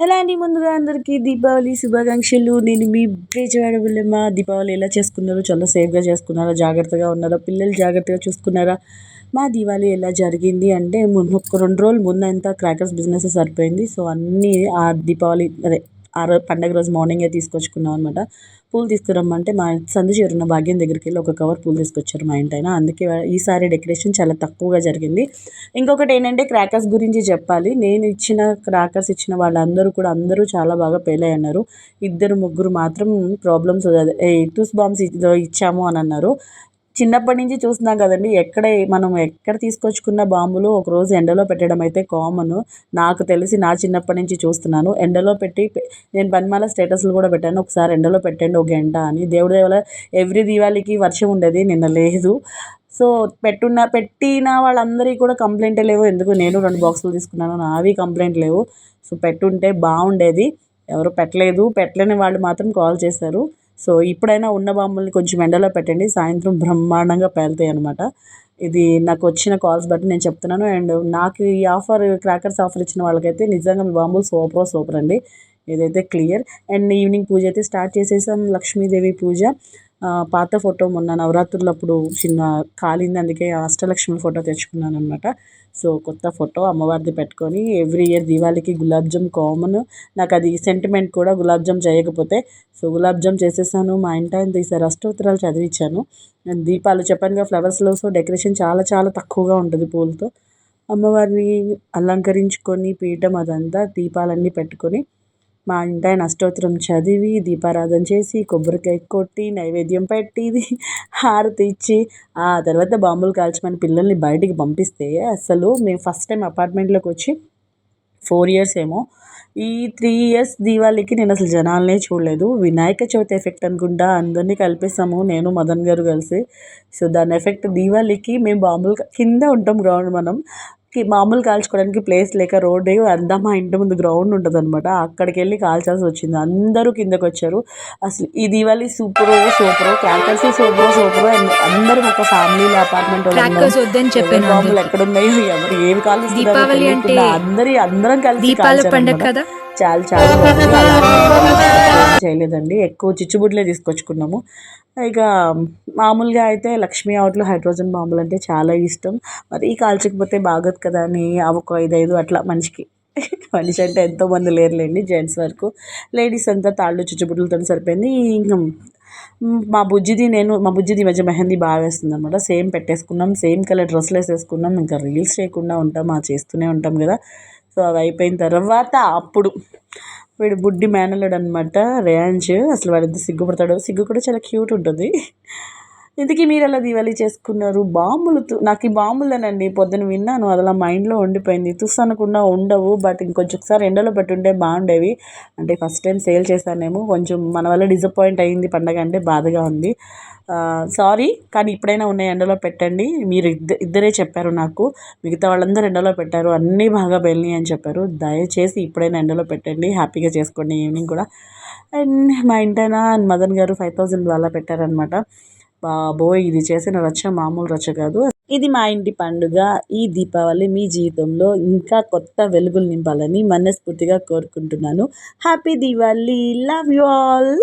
ఎలా అండి ముందుగా అందరికీ దీపావళి శుభాకాంక్షలు? నేను మీ బేజవాడ మా దీపావళి ఎలా చేసుకున్నారు చాలా సేఫ్గా చేసుకున్నారా జాగ్రత్తగా ఉన్నారా పిల్లలు జాగ్రత్తగా చూసుకున్నారా మా దీవాళి ఎలా జరిగింది అంటే ఒక రెండు రోజులు ముందంతా క్రాకర్స్ బిజినెస్ సరిపోయింది. సో అన్నీ ఆ దీపావళి అదే ఆ రోజు పండగ రోజు మార్నింగే తీసుకొచ్చుకున్నాం అనమాట పూలు తీసుకురమ్మంటే మా సందు చేరున్న భాగ్యం దగ్గరికి వెళ్ళి ఒక కవర్ పూలు తీసుకొచ్చారు మా ఇంటి అందుకే ఈసారి డెకరేషన్ చాలా తక్కువగా జరిగింది. ఇంకొకటి ఏంటంటే క్రాకర్స్ గురించి చెప్పాలి. నేను ఇచ్చిన క్రాకర్స్ ఇచ్చిన వాళ్ళందరూ కూడా అందరూ చాలా బాగా పేలై అన్నారు ఇద్దరు ముగ్గురు మాత్రం ప్రాబ్లమ్స్ టూస్ బాంబ్స్ ఇచ్చాము అని అన్నారు. చిన్నప్పటి నుంచి చూస్తున్నాం కదండి. ఎక్కడ మనం ఎక్కడ తీసుకొచ్చుకున్న బాంబులు ఒకరోజు ఎండలో పెట్టడం అయితే కామన్. నాకు తెలిసి నా చిన్నప్పటి నుంచి చూస్తున్నాను. ఎండలో పెట్టి నేను పనిమాల స్టేటస్లు కూడా పెట్టాను. ఒకసారి ఎండలో పెట్టండి ఒక గంట అని. దేవుడి దేవల ఎవ్రీ దీవాళికి వర్షం ఉండేది నిన్న లేదు. సో పెట్టున్న పెట్టిన వాళ్ళందరికీ కూడా కంప్లైంటే లేవు. ఎందుకు? నేను రెండు బాక్సులు తీసుకున్నాను. నావి కంప్లైంట్ లేవు. సో పెట్టుంటే బాగుండేది ఎవరు పెట్టలేదు. పెట్టలేని వాళ్ళు మాత్రం కాల్ చేశారు. సో ఇప్పుడైనా ఉన్న బాంబుల్ని కొంచెం ఎండలో పెట్టండి. సాయంత్రం బ్రహ్మాండంగా పేలుతాయి అనమాట ఇది నాకు వచ్చిన కాల్స్ బట్టి నేను చెప్తున్నాను. అండ్ నాకు ఈ ఆఫర్ క్రాకర్స్ ఆఫర్ ఇచ్చిన వాళ్ళకైతే నిజంగా మీ బాంబులు సూపర్ సూపర్ అండి. ఇదైతే క్లియర్. అండ్ ఈవినింగ్ పూజ అయితే స్టార్ట్ చేసేసాం. లక్ష్మీదేవి పూజ. పాత ఫోటో మొన్న నవరాత్రులప్పుడు చిన్న కాలింది అందుకే అష్టలక్ష్మి ఫోటో తెచ్చుకున్నాను అనమాట సో కొత్త ఫోటో అమ్మవారిది పెట్టుకొని ఎవ్రీ ఇయర్ దీవాళికి గులాబ్ జామ్ కామన్. నాకు అది సెంటిమెంట్ కూడా గులాబ్ జామ్ చేయకపోతే సో గులాబ్ జామ్ చేసేసాను. మా ఇంటి ఈసారి అష్టోత్తరాలు చదివించాను. దీపాలు చెప్పానుగా ఫ్లవర్స్లో సో డెకరేషన్ చాలా చాలా తక్కువగా ఉంటుంది పూలతో. అమ్మవారిని అలంకరించుకొని పీఠం అదంతా దీపాలన్నీ పెట్టుకొని మా ఇంటాయన అష్టోత్తరం చదివి దీపారాధన చేసి కొబ్బరికాయ కొట్టి నైవేద్యం పెట్టి హారతి ఇచ్చి ఆ తర్వాత బాంబులు కాల్చమని పిల్లల్ని బయటికి పంపిస్తే అసలు మేము ఫస్ట్ టైం అపార్ట్మెంట్లోకి వచ్చి ఫోర్ ఇయర్స్ ఏమో. ఈ త్రీ ఇయర్స్ దీవాళికి నేను అసలు జనాలనే చూడలేదు. వినాయక చవితి ఎఫెక్ట్ అనుకుంటా అందరినీ కలిపేసాము నేను మదన్ గారు కలిసి. సో దాని ఎఫెక్ట్ దీవాళికి మేము బాంబులు కింద ఉంటాం గ్రౌండ్ మనం. మామూలు కాల్చుకోవడానికి ప్లేస్ లేక రోడ్డు అంతా మా ఇంటి ముందు గ్రౌండ్ ఉంటుంది అనమాట అక్కడికి వెళ్ళి కాల్చాల్సి వచ్చింది అందరూ కిందకు వచ్చారు అసలు ఈ Diwali super super crackers super super అందరం ఒక ఫ్యామిలీ అపార్ట్మెంట్ బాంబులు ఎక్కడ ఉన్నాయి ఏవి కాల్చుతున్నారు అందరి అందరం కలిసి చాలా చాలా. చేయలేదండి. ఎక్కువ చిచ్చుబుడ్లే తీసుకొచ్చుకున్నాము. ఇక మామూలుగా అయితే లక్ష్మీ అవుట్లో హైడ్రోజన్ బాంబులు అంటే చాలా ఇష్టం. మరి కాల్చకపోతే బాగోదు కదా అని ఒక ఐదు ఐదు అట్లా మనిషికి. మనిషి అంటే ఎంతోమంది లేరులేండి జెంట్స్ వరకు. లేడీస్ అంతా తాళ్ళు చుచ్చుబుడ్లతో సరిపోయింది. ఇంకా మా బుజ్జిది నేను మా బుజ్జిది మధ్య మెహందీ బాగా వేస్తుంది అనమాట సేమ్ పెట్టేసుకున్నాం సేమ్ కలర్ డ్రెస్లు వేసేసుకున్నాం ఇంకా రీల్స్ చేయకుండా ఉంటాం మా చేస్తూనే ఉంటాం కదా. సో అవి అయిపోయిన తర్వాత అప్పుడు వీడు బుడ్డి మేనల్లుడు అనమాట రేయాంజ్. అసలు వాడు ఎంత సిగ్గుపడతాడో సిగ్గు కూడా చాలా క్యూట్ ఉంటుంది. ఇంతకీ మీరు ఎలా దివాళీ చేసుకున్నారు? బాంబులు నాకు ఈ బాంబులేనండి పొద్దున విన్నాను అది అలా మైండ్లో ఉండిపోయింది. తుస్ అనకుండా ఉండవు బట్ ఇంకొంచెంసారి ఎండలో పెట్టుంటే బాగుండేవి. అంటే ఫస్ట్ టైం సేల్ చేశానేమో కొంచెం మన వల్ల డిసప్పాయింట్ అయింది పండగ అంటే బాధగా ఉంది. సారీ కానీ ఇప్పుడైనా ఉన్న ఎండలో పెట్టండి. మీరు ఇద్ద ఇద్దరే చెప్పారు నాకు. మిగతా వాళ్ళందరూ ఎండలో పెట్టారు అన్నీ బాగా వెళ్ళినాయి అని చెప్పారు. దయచేసి ఇప్పుడైనా ఎండలో పెట్టండి హ్యాపీగా చేసుకోండి ఈవినింగ్ కూడా. అండ్ మా ఇంటైనా మదన్ గారు ఫైవ్ థౌజండ్ అలా పెట్టారనమాట బాబోయ్ ఇది చేసిన రచ్చ మామూలు రచ్చ కాదు. ఇది మా ఇంటి పండుగ. ఈ దీపావళి మీ జీవితంలో ఇంకా కొత్త వెలుగులు నింపాలని మనస్ఫూర్తిగా కోరుకుంటున్నాను. Happy Deepavali love you all.